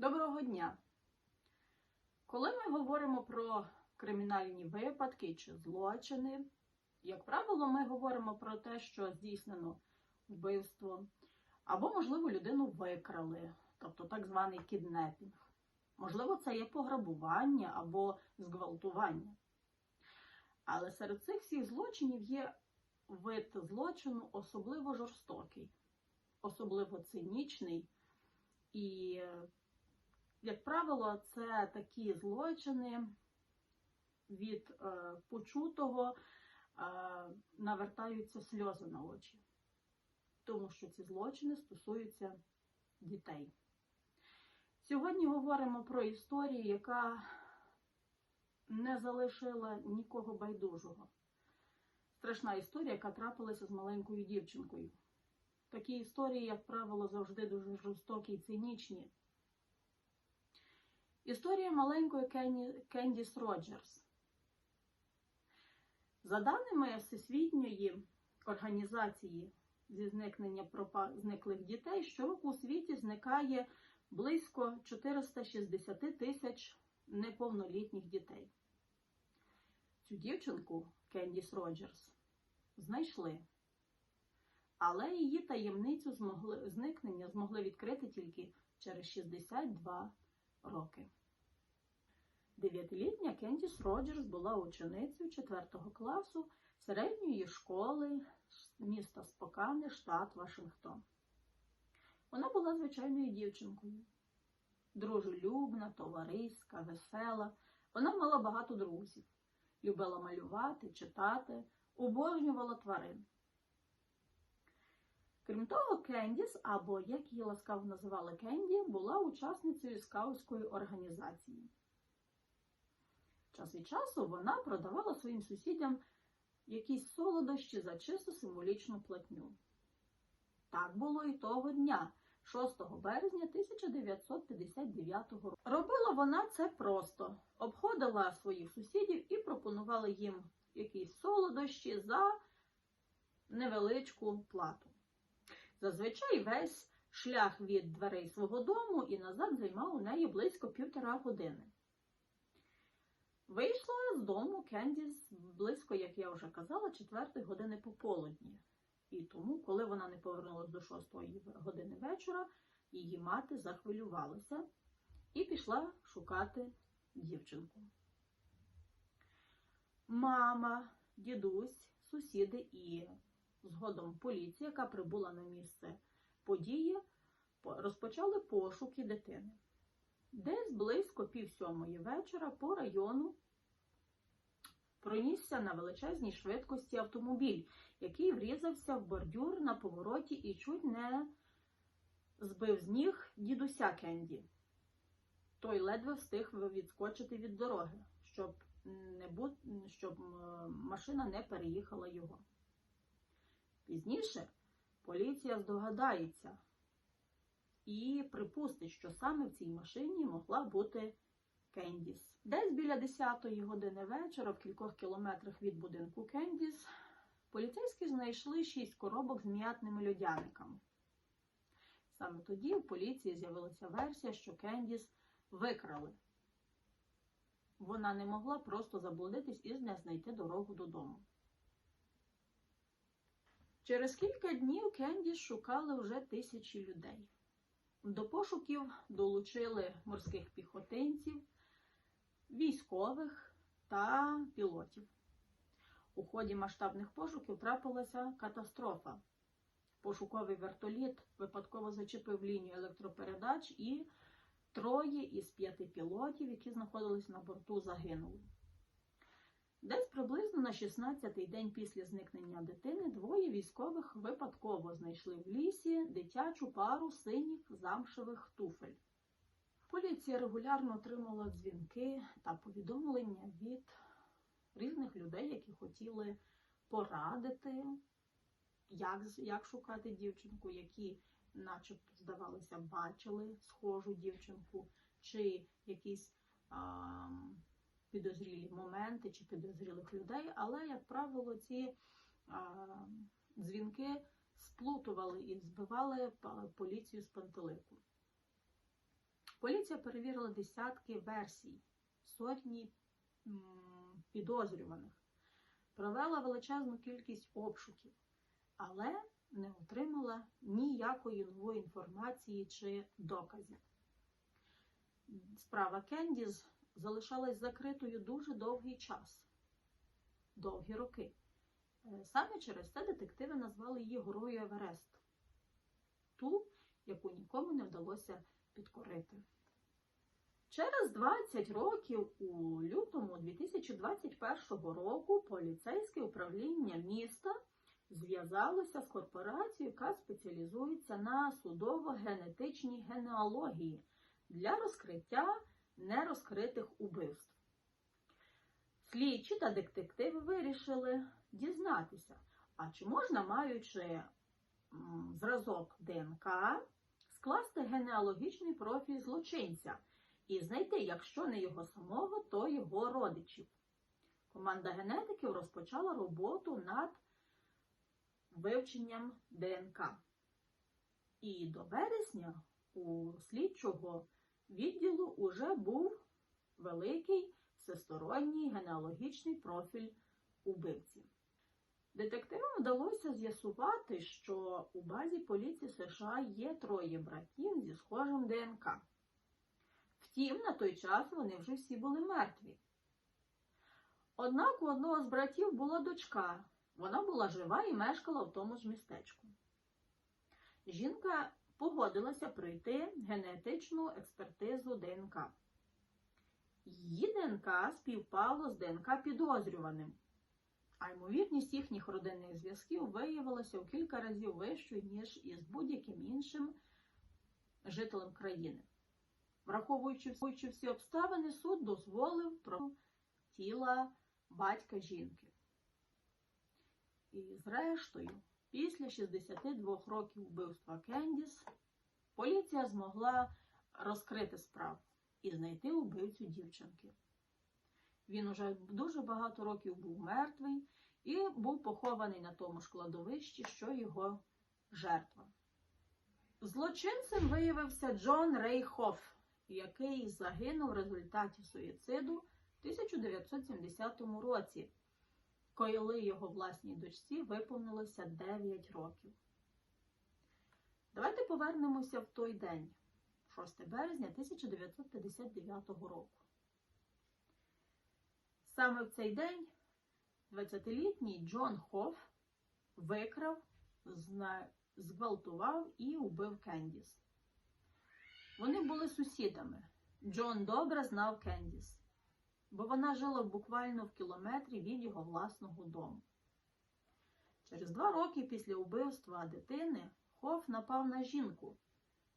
Доброго дня! Коли ми говоримо про кримінальні випадки чи злочини, як правило, ми говоримо про те, що здійснено вбивство, або, можливо, людину викрали, тобто так званий кіднепінг. Можливо, це є пограбування або зґвалтування. Але серед цих всіх злочинів є вид злочину особливо жорстокий, особливо цинічний і як правило, це такі злочини від е, почутого е, навертаються сльози на очі, тому що ці злочини стосуються дітей. Сьогодні говоримо про історію, яка не залишила нікого байдужого. Страшна історія, яка трапилася з маленькою дівчинкою. Такі історії, як правило, завжди дуже жорстокі і цинічні. Історія маленької Кендіс Роджерс. За даними Всесвітньої організації зі зникнення пропа... зниклих дітей, щороку у світі зникає близько 460 тисяч неповнолітніх дітей. Цю дівчинку Кендіс Роджерс знайшли, але її таємницю змогли... зникнення змогли відкрити тільки через 62 роки. Дев'ятилітня Кендіс Роджерс була ученицею 4 класу середньої школи міста Спокане, штат Вашингтон. Вона була звичайною дівчинкою, дружелюбна, товариська, весела. Вона мала багато друзів, любила малювати, читати, обожнювала тварин. Крім того, Кендіс, або як її ласкаво називали Кенді, була учасницею скаутської організації. Час від часу вона продавала своїм сусідям якісь солодощі за чисто символічну платню. Так було і того дня, 6 березня 1959 року. Робила вона це просто: обходила своїх сусідів і пропонувала їм якісь солодощі за невеличку плату. Зазвичай весь шлях від дверей свого дому і назад займав у неї близько півтора години. Вийшла з дому Кендіс близько, як я вже казала, 4 години пополудні. І тому, коли вона не повернулася до 6 години вечора, її мати захвилювалася і пішла шукати дівчинку. Мама, дідусь, сусіди і згодом поліція, яка прибула на місце події, розпочали пошуки дитини. Десь близько пів сьомої вечора по району пронісся на величезній швидкості автомобіль, який врізався в бордюр на повороті і чуть не збив з ніг дідуся Кенді. Той ледве встиг відскочити від дороги, щоб, не бу... щоб машина не переїхала його. Пізніше поліція здогадається і припустить, що саме в цій машині могла бути Кендіс. Десь біля 10-ї години вечора, в кількох кілометрах від будинку Кендіс, поліцейські знайшли шість коробок з м'ятними льодяниками. Саме тоді в поліції з'явилася версія, що Кендіс викрали. Вона не могла просто заблудитись і не знайти дорогу додому. Через кілька днів Кендіс шукали вже тисячі людей. До пошуків долучили морських піхотинців, військових та пілотів. У ході масштабних пошуків трапилася катастрофа. Пошуковий вертоліт випадково зачепив лінію електропередач і троє із п'яти пілотів, які знаходились на борту, загинули. Десь приблизно на 16-й день після зникнення дитини двоє військових випадково знайшли в лісі дитячу пару синіх замшевих туфель. Поліція регулярно отримала дзвінки та повідомлення від різних людей, які хотіли порадити, як, як шукати дівчинку, які, начебто, здавалося, бачили схожу дівчинку, чи якісь. А, підозрілі моменти чи підозрілих людей, але, як правило, ці а, дзвінки сплутували і збивали поліцію з пантелику. Поліція перевірила десятки версій, сотні підозрюваних, провела величезну кількість обшуків, але не отримала ніякої нової інформації чи доказів. Справа Кендіз залишалась закритою дуже довгий час, довгі роки. Е, Саме через це детективи назвали її горою Еверест, ту, яку нікому не вдалося підкорити. Через 20 років у лютому 2021 року поліцейське управління міста зв'язалося з корпорацією, яка спеціалізується на судово-генетичній генеалогії для розкриття нерозкритих убивств. Слідчі та детективи вирішили дізнатися, а чи можна, маючи зразок ДНК, скласти генеалогічний профіль злочинця і знайти, якщо не його самого, то його родичів. Команда генетиків розпочала роботу над вивченням ДНК. І до вересня у слідчого відділу уже був великий всесторонній генеалогічний профіль убивці. Детективам вдалося з'ясувати, що у базі поліції США є троє братів зі схожим ДНК. Втім, на той час вони вже всі були мертві. Однак у одного з братів була дочка. Вона була жива і мешкала в тому ж містечку. Жінка погодилася пройти генетичну експертизу ДНК. Її ДНК співпало з ДНК підозрюваним, а ймовірність їхніх родинних зв'язків виявилася в кілька разів вищою, ніж із будь-яким іншим жителем країни. Враховуючи всі обставини, суд дозволив про тіла батька жінки. І зрештою, після 62 років вбивства Кендіс, поліція змогла розкрити справу і знайти убивцю дівчинки. Він уже дуже багато років був мертвий і був похований на тому ж кладовищі, що його жертва. Злочинцем виявився Джон Рей Хофф, який загинув в результаті суїциду в 1970 році, коли його власній дочці виповнилося 9 років. Давайте повернемося в той день, 6 березня 1959 року. Саме в цей день 20-літній Джон Хофф викрав, зґвалтував і убив Кендіс. Вони були сусідами. Джон добре знав Кендіс, бо вона жила буквально в кілометрі від його власного дому. Через два роки після вбивства дитини Хофф напав на жінку.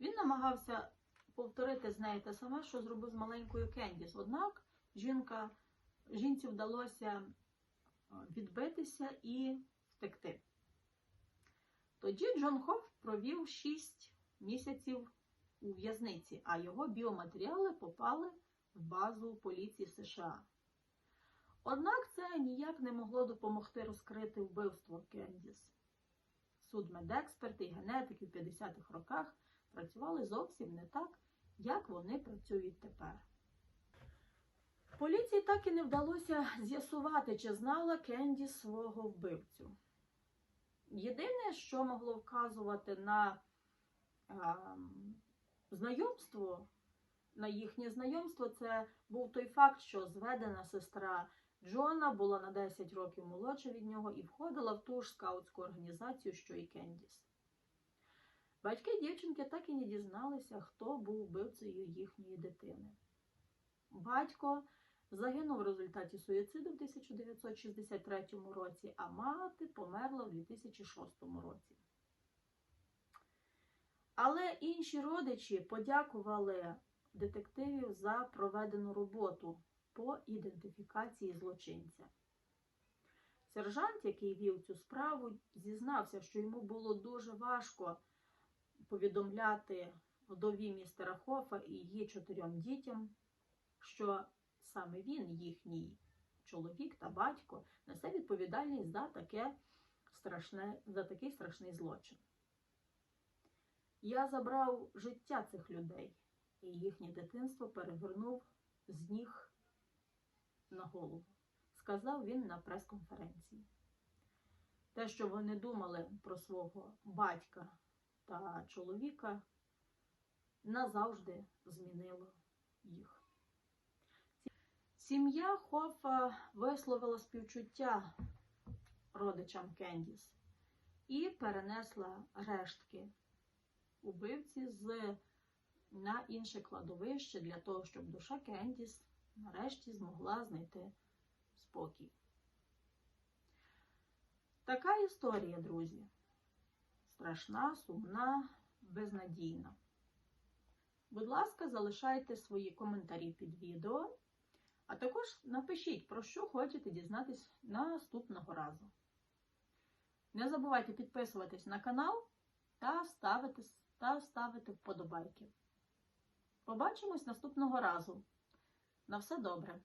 Він намагався повторити з нею те саме, що зробив з маленькою Кендіс. Однак жінка, жінці вдалося відбитися і втекти. Тоді Джон Хофф провів 6 місяців у в'язниці, а його біоматеріали попали в базу поліції США. Однак це ніяк не могло допомогти розкрити вбивство Кендіс. Судмедексперти і генетики в 50-х роках працювали зовсім не так, як вони працюють тепер. Поліції так і не вдалося з'ясувати, чи знала Кенді свого вбивцю. Єдине, що могло вказувати на ем, знайомство, на їхнє знайомство, це був той факт, що зведена сестра Джона була на 10 років молодша від нього і входила в ту ж скаутську організацію, що і Кендіс. Батьки дівчинки так і не дізналися, хто був вбивцею їхньої дитини. Батько загинув в результаті суїциду в 1963 році, а мати померла в 2006 році. Але інші родичі подякували детективів за проведену роботу по ідентифікації злочинця. Сержант, який вів цю справу, зізнався, що йому було дуже важко повідомляти вдові містера Хофа і її чотирьом дітям, що саме він, їхній чоловік та батько, несе відповідальність за таке страшне, за такий страшний злочин. Я забрав життя цих людей, і їхнє дитинство перевернув з ніг на голову, сказав він на прес-конференції. Те, що вони думали про свого батька та чоловіка, назавжди змінило їх. Сім'я Хофа висловила співчуття родичам Кендіс і перенесла рештки убивці з на інше кладовище для того, щоб душа Кендіс нарешті змогла знайти спокій. Така історія, друзі. Страшна, сумна, безнадійна. Будь ласка, залишайте свої коментарі під відео, а також напишіть, про що хочете дізнатись наступного разу. Не забувайте підписуватись на канал та ставити, та ставити вподобайки. Побачимось наступного разу. На все добре!